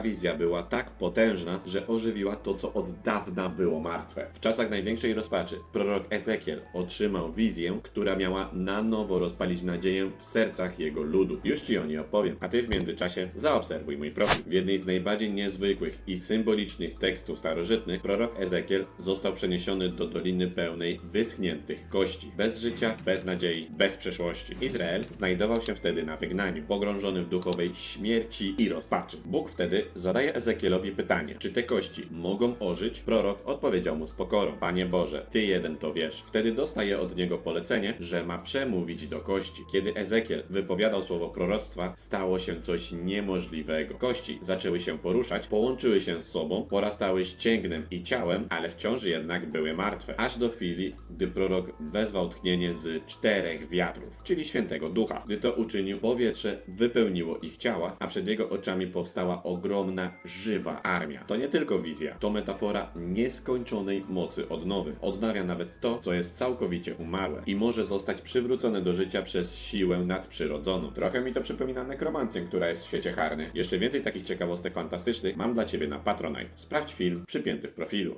Wizja była tak potężna, że ożywiła to, co od dawna było martwe. W czasach największej rozpaczy prorok Ezekiel otrzymał wizję, która miała na nowo rozpalić nadzieję w sercach jego ludu. Już ci o niej opowiem, a ty w międzyczasie zaobserwuj mój profil. W jednej z najbardziej niezwykłych i symbolicznych tekstów starożytnych prorok Ezekiel został przeniesiony do doliny pełnej wyschniętych kości. Bez życia, bez nadziei, bez przeszłości. Izrael znajdował się wtedy na wygnaniu, pogrążony w duchowej śmierci i rozpaczy. Bóg wtedy zadaje Ezekielowi pytanie, czy te kości mogą ożyć? Prorok odpowiedział mu z pokorą, Panie Boże, Ty jeden to wiesz. Wtedy dostaje od niego polecenie, że ma przemówić do kości. Kiedy Ezekiel wypowiadał słowo proroctwa, stało się coś niemożliwego. Kości zaczęły się poruszać, połączyły się z sobą, porastały ścięgnem i ciałem, ale wciąż jednak były martwe. Aż do chwili, gdy prorok wezwał tchnienie z czterech wiatrów, czyli świętego ducha. Gdy to uczynił, powietrze wypełniło ich ciała, a przed jego oczami powstała ogromna, żywa armia. To nie tylko wizja, to metafora nieskończonej mocy odnowy. Odnawia nawet to, co jest całkowicie umarłe i może zostać przywrócone do życia przez siłę nadprzyrodzoną. Trochę mi to przypomina nekromancję, która jest w świecie harny. Jeszcze więcej takich ciekawostek fantastycznych mam dla Ciebie na Patronite. Sprawdź film przypięty w profilu.